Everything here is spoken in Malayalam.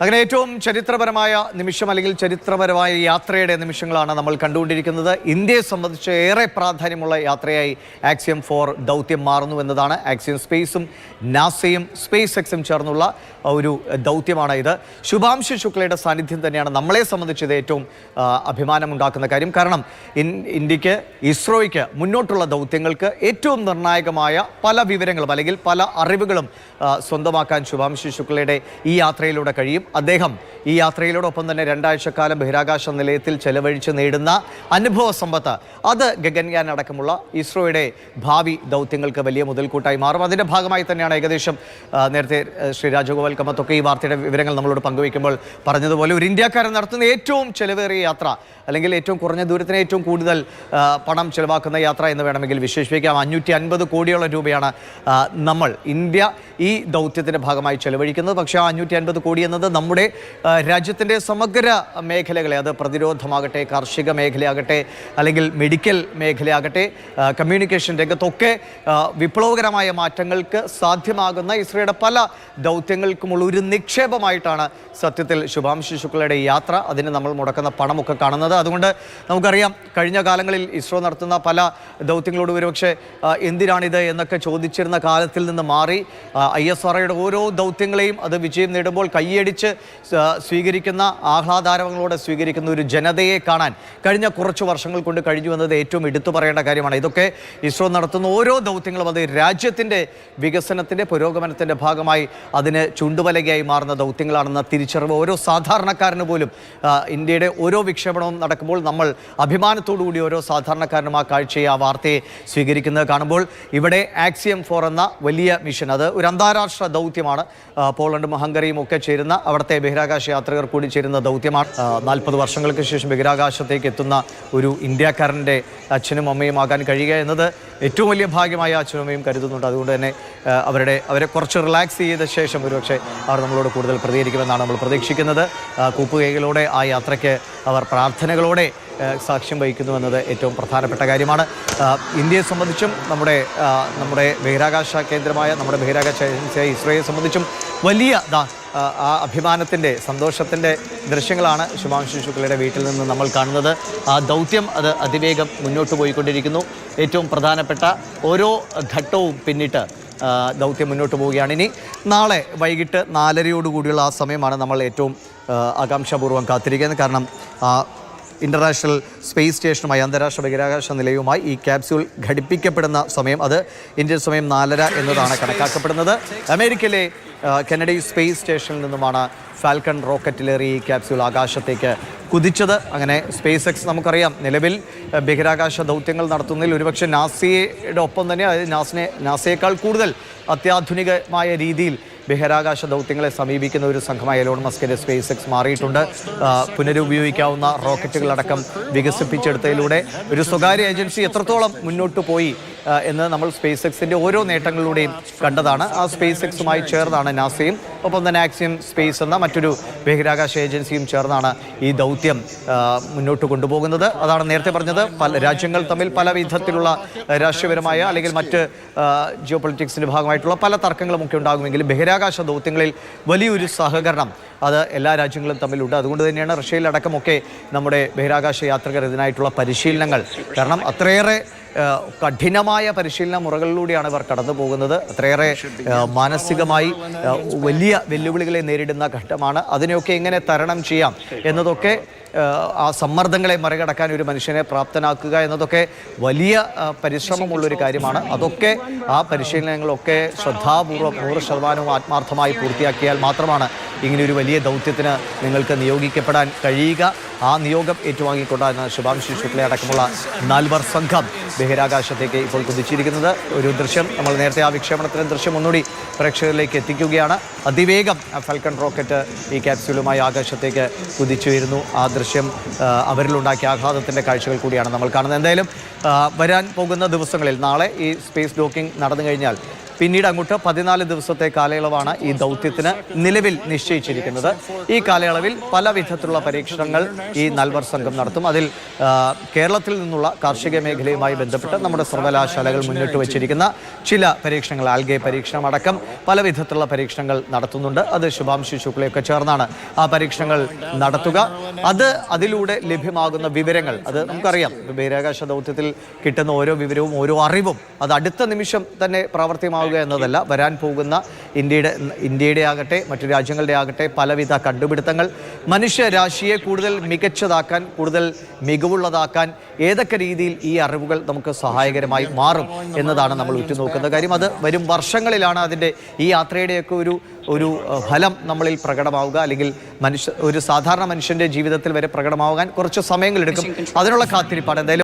അങ്ങനെ ഏറ്റവും ചരിത്രപരമായ നിമിഷം അല്ലെങ്കിൽ ചരിത്രപരമായ യാത്രയുടെ നിമിഷങ്ങളാണ് നമ്മൾ കണ്ടുകൊണ്ടിരിക്കുന്നത്. ഇന്ത്യയെ സംബന്ധിച്ച് ഏറെ പ്രാധാന്യമുള്ള യാത്രയായി ആക്സിയം ഫോർ ദൗത്യം മാറുന്നു എന്നതാണ്. ആക്സിയം സ്പേസും നാസയും സ്പേസ് എക്സും ചേർന്നുള്ള ഒരു ദൗത്യമാണ് ഇത്. ശുഭാംശു ശുക്ലയുടെ സാന്നിധ്യം തന്നെയാണ് നമ്മളെ സംബന്ധിച്ച് ഇത് ഏറ്റവും അഭിമാനമുണ്ടാക്കുന്ന കാര്യം. കാരണം ഇൻ- ഇന്ത്യയ്ക്ക് ഇസ്രോയ്ക്ക് മുന്നോട്ടുള്ള ദൗത്യങ്ങൾക്ക് ഏറ്റവും നിർണായകമായ പല വിവരങ്ങളും അല്ലെങ്കിൽ പല അറിവുകളും സ്വന്തമാക്കാൻ ശുഭാംശു ശുക്ലയുടെ ഈ യാത്രയിലൂടെ കഴിയും. അദ്ദേഹം ഈ യാത്രയിലോടൊപ്പം തന്നെ രണ്ടാഴ്ചക്കാലം ബഹിരാകാശ നിലയത്തിൽ ചെലവഴിച്ച് നേടുന്ന അനുഭവ സമ്പത്ത്. അത് ഗഗൻയാൻ അടക്കമുള്ള ഇസ്രോയുടെ ഭാവി ദൗത്യങ്ങൾക്ക് വലിയ മുതൽക്കൂട്ടായി മാറും. അതിന്റെ ഭാഗമായി തന്നെയാണ് ഏകദേശം നേരത്തെ ശ്രീ രാജഗോപാൽ കമ്മത്തൊക്കെ ഈ വാർത്തയുടെ വിവരങ്ങൾ നമ്മളോട് പങ്കുവയ്ക്കുമ്പോൾ പറഞ്ഞതുപോലെ ഒരു ഇന്ത്യക്കാരൻ നടത്തുന്ന ഏറ്റവും ചെലവേറിയ യാത്ര അല്ലെങ്കിൽ ഏറ്റവും കുറഞ്ഞ ദൂരത്തിന് ഏറ്റവും കൂടുതൽ പണം ചെലവാക്കുന്ന യാത്ര എന്ന് വേണമെങ്കിൽ വിശേഷിപ്പിക്കാം. അഞ്ഞൂറ്റി അൻപത് കോടിയോളം രൂപയാണ് നമ്മൾ ഇന്ത്യ ഈ ദൗത്യത്തിന്റെ ഭാഗമായി ചെലവഴിക്കുന്നത്. പക്ഷേ ആ അഞ്ഞൂറ്റി അൻപത് കോടി എന്നത് നമ്മുടെ രാജ്യത്തിന്റെ സമഗ്ര മേഖലകളെ അത് പ്രതിരോധമാകട്ടെ കാർഷിക മേഖലയാകട്ടെ അല്ലെങ്കിൽ മെഡിക്കൽ മേഖലയാകട്ടെ കമ്മ്യൂണിക്കേഷൻ രംഗത്തൊക്കെ വിപ്ലവകരമായ മാറ്റങ്ങൾക്ക് സാധ്യമാകുന്ന ഇസ്രയുടെ പല ദൗത്യങ്ങൾക്കുമുള്ള ഒരു നിക്ഷേപമായിട്ടാണ് സത്യത്തിൽ ശുഭാംശു ശുക്ലയുടെ യാത്ര. അതിന് നമ്മൾ മുടക്കുന്ന പണമൊക്കെ കാണുന്നത്. അതുകൊണ്ട് നമുക്കറിയാം കഴിഞ്ഞ കാലങ്ങളിൽ ഇസ്രോ നടത്തുന്ന പല ദൗത്യങ്ങളോട് ഒരുപക്ഷെ എന്തിനാണിത് എന്നൊക്കെ ചോദിച്ചിരുന്ന കാലത്തിൽ നിന്ന് മാറി ഐ എസ് ഓരോ ദൗത്യങ്ങളെയും അത് വിജയം നേടുമ്പോൾ കൈയടിച്ച് സ്വീകരിക്കുന്ന ആഹ്ലാദാരവങ്ങളോടെ സ്വീകരിക്കുന്ന ഒരു ജനതയെ കാണാൻ കഴിഞ്ഞ കുറച്ച് വർഷങ്ങൾ കൊണ്ട് കഴിഞ്ഞു എന്നത് ഏറ്റവും എടുത്തു പറയേണ്ട കാര്യമാണ്. ഇതൊക്കെ ഇസ്രോ നടത്തുന്ന ഓരോ ദൗത്യങ്ങളും അത് രാജ്യത്തിന്റെ വികസനത്തിന്റെ പുരോഗമനത്തിന്റെ ഭാഗമായി അതിന് ചുണ്ടുവലകയായി മാറുന്ന ദൗത്യങ്ങളാണെന്ന തിരിച്ചറിവ് ഓരോ സാധാരണക്കാരന് പോലും ഇന്ത്യയുടെ ഓരോ വിക്ഷേപണവും നടക്കുമ്പോൾ നമ്മൾ അഭിമാനത്തോടു കൂടി ഓരോ സാധാരണക്കാരനും ആ കാഴ്ചയെ ആ വാർത്തയെ സ്വീകരിക്കുന്നത് കാണുമ്പോൾ ഇവിടെ ആക്സിയം ഫോർ എന്ന വലിയ മിഷൻ അത് ഒരു അന്താരാഷ്ട്ര ദൗത്യമാണ്. പോളണ്ടും ഹംഗറിയും ഒക്കെ ചേരുന്ന അവിടുത്തെ ബഹിരാകാശ യാത്രികർ കൂടി ചേരുന്ന ദൗത്യമാണ് നാൽപ്പത് വർഷങ്ങൾക്ക് ശേഷം ബഹിരാകാശത്തേക്ക് എത്തുന്ന ഒരു ഇന്ത്യക്കാരന്റെ അച്ഛനും അമ്മയും ആകാൻ കഴിയുക എന്നത് ഏറ്റവും വലിയ ഭാഗ്യമായ അച്ഛനും അമ്മയും കരുതുന്നുണ്ട്. അതുകൊണ്ട് തന്നെ അവരുടെ അവരെ കുറച്ച് റിലാക്സ് ചെയ്ത ശേഷം ഒരുപക്ഷെ അവർ നമ്മളോട് കൂടുതൽ പ്രതികരിക്കുമെന്നാണ് നമ്മൾ പ്രതീക്ഷിക്കുന്നത്. കൂപ്പുകൈകളോടെ ആ യാത്രയ്ക്ക് അവർ പ്രാർത്ഥനകളോടെ സാക്ഷ്യം വഹിക്കുന്നു എന്നത് ഏറ്റവും പ്രധാനപ്പെട്ട കാര്യമാണ്. ഇന്ത്യയെ സംബന്ധിച്ചും നമ്മുടെ നമ്മുടെ ബഹിരാകാശ കേന്ദ്രമായ നമ്മുടെ ബഹിരാകാശ ഏജൻസിയായ ഇസ്രോയെ സംബന്ധിച്ചും വലിയ ആ, അഭിമാനത്തിന്റെ സന്തോഷത്തിന്റെ ദൃശ്യങ്ങളാണ് ശുഭാംശു ശുക്ലയുടെ വീട്ടിൽ നിന്ന് നമ്മൾ കാണുന്നത്. ആ ദൗത്യം അത് അതിവേഗം മുന്നോട്ട് പോയിക്കൊണ്ടിരിക്കുന്നു. ഏറ്റവും പ്രധാനപ്പെട്ട ഓരോ ഘട്ടവും പിന്നിട്ട് ദൗത്യം മുന്നോട്ട് പോവുകയാണ്. ഇനി നാളെ വൈകിട്ട് നാലരയോടുകൂടിയുള്ള ആ സമയമാണ് നമ്മൾ ഏറ്റവും ആകാംക്ഷാപൂർവം കാത്തിരിക്കുന്നത്. കാരണം ഇന്റർനാഷണൽ സ്പേസ് സ്റ്റേഷനുമായി അന്താരാഷ്ട്ര ബഹിരാകാശ നിലയവുമായി ഈ ക്യാപ്സ്യൂൾ ഘടിപ്പിക്കപ്പെടുന്ന സമയം അത് ഇന്ത്യൻ സമയം നാലര എന്നതാണ് കണക്കാക്കപ്പെടുന്നത്. അമേരിക്കയിലെ കെനഡി സ്പേസ് സ്റ്റേഷനിൽ നിന്നുമാണ് ഫാൽക്കൺ റോക്കറ്റിലേറി ഈ ക്യാപ്സ്യൂൾ ആകാശത്തേക്ക് കുതിച്ചത്. അങ്ങനെ സ്പേസ് എക്സ് നമുക്കറിയാം നിലവിൽ ബഹിരാകാശ ദൗത്യങ്ങൾ നടത്തുന്നതിൽ ഒരുപക്ഷെ നാസയുടെ ഒപ്പം തന്നെ അതായത് നാസിനെ നാസയേക്കാൾ കൂടുതൽ അത്യാധുനികമായ രീതിയിൽ ബഹിരാകാശ ദൗത്യങ്ങളെ സമീപിക്കുന്ന ഒരു സംഘമായി എലോൺ മസ്കിന്റെ സ്പേസ് എക്സ് മാറിയിട്ടുണ്ട് പുനരുപയോഗിക്കാവുന്ന റോക്കറ്റുകളടക്കം വികസിപ്പിച്ചെടുത്തതിലൂടെ ഒരു സ്വകാര്യ ഏജൻസി എത്രത്തോളം മുന്നോട്ട് പോയി എന്ന് നമ്മൾ സ്പേസ് എക്സിന്റെ ഓരോ നേട്ടങ്ങളിലൂടെയും കണ്ടതാണ്. ആ സ്പേസ് എക്സുമായി ചേർന്നാണ് നാസയും ഒപ്പം തന്നെ ആക്സിയം സ്പേസ് എന്ന മറ്റൊരു ബഹിരാകാശ ഏജൻസിയും ചേർന്നാണ് ഈ ദൗത്യം മുന്നോട്ട് കൊണ്ടുപോകുന്നത്. അതാണ് നേരത്തെ പറഞ്ഞത്. പല രാജ്യങ്ങൾ തമ്മിൽ പല വിധത്തിലുള്ള രാഷ്ട്രീയപരമായ അല്ലെങ്കിൽ മറ്റ് ജിയോ പൊളിറ്റിക്സിന്റെ ഭാഗമായിട്ടുള്ള പല തർക്കങ്ങളും ഒക്കെ ഉണ്ടാകുമെങ്കിലും ബഹിരാകാശ ദൗത്യങ്ങളിൽ വലിയൊരു സഹകരണം അത് എല്ലാ രാജ്യങ്ങളും തമ്മിലുണ്ട്. അതുകൊണ്ട് തന്നെയാണ് റഷ്യയിലടക്കമൊക്കെ നമ്മുടെ ബഹിരാകാശ യാത്രികർ ഇതിനായിട്ടുള്ള പരിശീലനങ്ങൾ. കാരണം അത്രയേറെ കഠിനമായ പരിശീലന മുറകളിലൂടെയാണ് ഇവർ കടന്നു പോകുന്നത്. അത്രയേറെ മാനസികമായി വലിയ വെല്ലുവിളികളെ നേരിടുന്ന ഘട്ടമാണ്. അതിനെയൊക്കെ എങ്ങനെ തരണം ചെയ്യാം എന്നതൊക്കെ ആ, സമ്മർദ്ദങ്ങളെ മറികടക്കാൻ ഒരു മനുഷ്യനെ പ്രാപ്തനാക്കുക എന്നതൊക്കെ വലിയ പരിശ്രമമുള്ളൊരു കാര്യമാണ്. അതൊക്കെ ആ പരിശീലനങ്ങളൊക്കെ ശ്രദ്ധാപൂർവം നൂറ് ശതമാനവും ആത്മാർത്ഥമായി പൂർത്തിയാക്കിയാൽ മാത്രമാണ് ഇങ്ങനെയൊരു വലിയ ദൗത്യത്തിന് നിങ്ങൾക്ക് നിയോഗിക്കപ്പെടാൻ കഴിയുക. ആ നിയോഗം ഏറ്റുവാങ്ങിക്കൊണ്ടാണ് ശുഭാംശു ശുക്ല അടക്കമുള്ള നാൽവർ സംഘം ബഹിരാകാശത്തേക്ക് ഇപ്പോൾ കുതിച്ചിരിക്കുന്നത്. ഒരു ദൃശ്യം നമ്മൾ നേരത്തെ ആ വിക്ഷേപണത്തിന്റെ ദൃശ്യം ഒന്നുകൂടി പ്രേക്ഷകരിലേക്ക് എത്തിക്കുകയാണ്. അതിവേഗം ഫൽക്കൺ റോക്കറ്റ് ഈ ക്യാപ്സ്യൂളുമായി ആകാശത്തേക്ക് കുതിച്ചുയരുന്നു. ആ ദൃശ്യം അവരിലുണ്ടാക്കിയ ആഘാതത്തിന്റെ കാഴ്ചകൾ കൂടിയാണ് നമ്മൾ കാണുന്നത്. എന്തായാലും വരാൻ പോകുന്ന ദിവസങ്ങളിൽ നാളെ ഈ സ്പേസ് ഡോക്കിംഗ് നടന്നു കഴിഞ്ഞാൽ പിന്നീട് അങ്ങോട്ട് പതിനാല് ദിവസത്തെ കാലയളവാണ് ഈ ദൗത്യത്തിന് നിലവിൽ നിശ്ചയിച്ചിരിക്കുന്നത്. ഈ കാലയളവിൽ പല വിധത്തിലുള്ള പരീക്ഷണങ്ങൾ ഈ നൽവർ സംഘം നടത്തും. അതിൽ കേരളത്തിൽ നിന്നുള്ള കാർഷിക മേഖലയുമായി ബന്ധപ്പെട്ട് നമ്മുടെ സർവകലാശാലകൾ മുന്നിട്ട് വച്ചിരിക്കുന്ന ചില പരീക്ഷണങ്ങൾ ആൽഗെ പരീക്ഷണം അടക്കം പല വിധത്തിലുള്ള പരീക്ഷണങ്ങൾ നടത്തുന്നുണ്ട്. അത് ശുഭാംശു ശുക്ലയൊക്കെ ചേർന്നാണ് ആ പരീക്ഷണങ്ങൾ നടത്തുക. അത് അതിലൂടെ ലഭ്യമാകുന്ന വിവരങ്ങൾ അത് നമുക്കറിയാം. ബഹിരാകാശ ദൗത്യത്തിൽ കിട്ടുന്ന ഓരോ വിവരവും ഓരോ അറിവും അത് അടുത്ത നിമിഷം തന്നെ പ്രാവർത്തികമാവുക എന്നതല്ല. വരാൻ പോകുന്ന ഇന്ത്യയുടെ ഇന്ത്യയുടെ ആകട്ടെ മറ്റു രാജ്യങ്ങളുടെ ആകട്ടെ പലവിധ കണ്ടുപിടുത്തങ്ങൾ. മനുഷ്യരാശിയെ കൂടുതൽ മികച്ചതാക്കാൻ കൂടുതൽ മികവുള്ളതാക്കാൻ ഏതൊക്കെ രീതിയിൽ ഈ അറിവുകൾ നമുക്ക് സഹായകരമായി മാറും എന്നതാണ് നമ്മൾ ഉറ്റുനോക്കുന്ന കാര്യം അത് വരും വർഷങ്ങളിലാണ് അതിന്റെ ഈ യാത്രയുടെയൊക്കെ ഒരു ഒരു ഫലം നമ്മളിൽ പ്രകടമാവുക. അല്ലെങ്കിൽ മനുഷ്യ ഒരു സാധാരണ മനുഷ്യന്റെ ജീവിതത്തിൽ വരെ പ്രകടമാവാൻ കുറച്ച് സമയങ്ങളെടുക്കും അതിനുള്ള കാത്തിരിപ്പാണ്. എന്തായാലും